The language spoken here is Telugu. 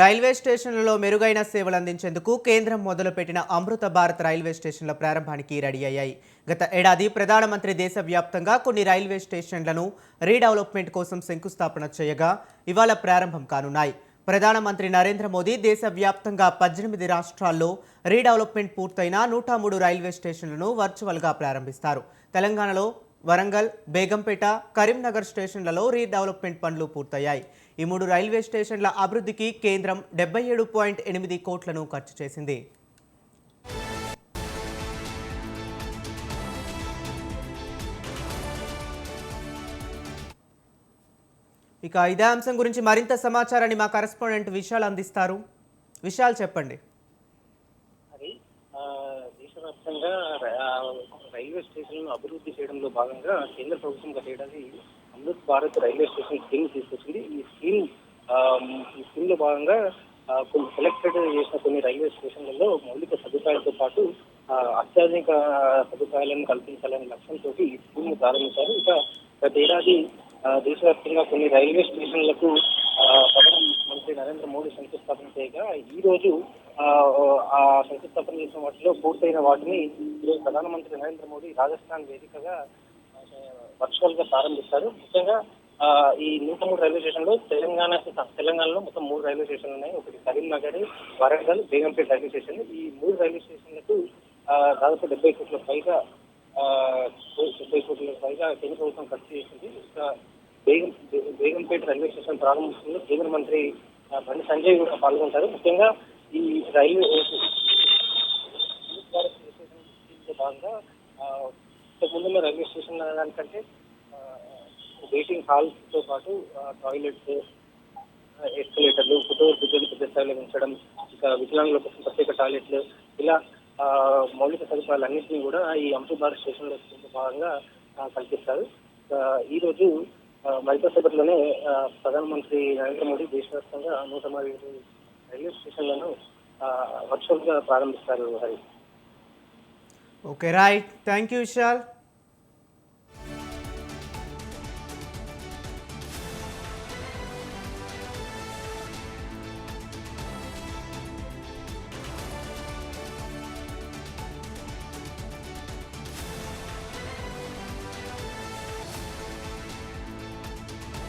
రైల్వే స్టేషన్లలో మెరుగైన సేవలు అందించేందుకు కేంద్రం మొదలుపెట్టిన అమృత భారత్ రైల్వే స్టేషన్ల ప్రారంభానికి రెడీ అయ్యాయి. గత ఏడాది ప్రధానమంత్రి దేశవ్యాప్తంగా కొన్ని రైల్వే స్టేషన్లను రీడెవలప్మెంట్ కోసం శంకుస్థాపన చేయగా ఇవాళ ప్రారంభం కానున్నాయి. ప్రధానమంత్రి నరేంద్ర మోదీ దేశవ్యాప్తంగా పద్దెనిమిది రాష్ట్రాల్లో రీడెవలప్మెంట్ పూర్తయిన నూట మూడు రైల్వే స్టేషన్లను వర్చువల్గా ప్రారంభిస్తారు. తెలంగాణలో వరంగల్ బేగంపేట కరీంనగర్ స్టేషన్లలో రీడెవలప్మెంట్ పనులు పూర్తయ్యాయి. ఈ మూడు రైల్వే స్టేషన్ల అభివృద్ధికి కేంద్రం డెబ్బై ఏడు పాయింట్ ఎనిమిది కోట్లను ఖర్చు చేసింది. ఇక ఇదే అంశం గురించి మరింత సమాచారాన్ని మా కరెస్పాండెంట్ విశాల్ అందిస్తారు. విశాల్ చెప్పండి. రైల్వే స్టేషన్లను అభివృద్ధి చేయడంలో భాగంగా కేంద్ర ప్రభుత్వం గత ఏడాది Amrit Bharat railway station scheme తీసుకొచ్చింది. ఈ స్కీమ్ ఈ స్కీమ్లో భాగంగా కొన్ని సెలెక్టెడ్ చేసిన కొన్ని రైల్వే స్టేషన్లలో మౌలిక సదుపాయాలతో పాటు అత్యాధునిక సదుపాయాలను కల్పించాలనే లక్ష్యంతో ఈ స్కీమ్ ప్రారంభించారు. ఇక గత ఏడాది దేశవ్యాప్తంగా కొన్ని రైల్వే స్టేషన్లకు ఆ, ప్రధానమంత్రి నరేంద్ర మోడీ శంకుస్థాపన చేయగా ఈ రోజు శంకుస్థాపన చేసిన వాటిలో పూర్తయిన వాటిని ఈరోజు ప్రధానమంత్రి నరేంద్ర మోడీ రాజస్థాన్ వేదికగా వర్చువల్గా ప్రారంభిస్తారు. ముఖ్యంగా ఆ, ఈ నూట మూడు రైల్వే స్టేషన్లో తెలంగాణ తెలంగాణలో మొత్తం మూడు రైల్వే స్టేషన్లు ఉన్నాయి. ఒకటి కరీంనగర్ వరంగల్ బేగంపేట రైల్వే స్టేషన్. ఈ మూడు రైల్వే స్టేషన్లకు దాదాపు డెబ్బై కోట్ల పైగా ఆ, డెబ్బై కోట్ల పైగా కేంద్ర ప్రభుత్వం ఖర్చు చేసింది. బేగం బేగంపేట రైల్వే స్టేషన్ ప్రారంభించడంలో కేంద్ర మంత్రి ఆ, బండి సంజయ్ కూడా పాల్గొంటారు. ముఖ్యంగా ఈ రైల్వే భాగంగా ఆ, ఇంతకుముందు రైల్వే స్టేషన్ దానికంటే వెయిటింగ్ హాల్స్తో పాటు టాయిలెట్స్ ఎస్కలేటర్లు ఫోటో బ్రిడ్జ్లు పెద్ద స్థాయిలో ఉంచడం ఇక వికలాంగుల కోసం ప్రత్యేక టాయిలెట్లు ఇలా ఆ, మౌలిక సదుపాయాలన్నింటినీ కూడా ఈ అమృత్ భారత్ స్టేషన్లో భాగంగా కల్పిస్తారు. ఈ రోజు ఆ, ప్రధానమంత్రి నరేంద్ర మోడీ దేశవ్యాప్తంగా నూట మరి రైల్వే స్టేషన్లను వర్చువల్ ప్రారంభిస్తారు Hari. Okay right. Thank you Vishal.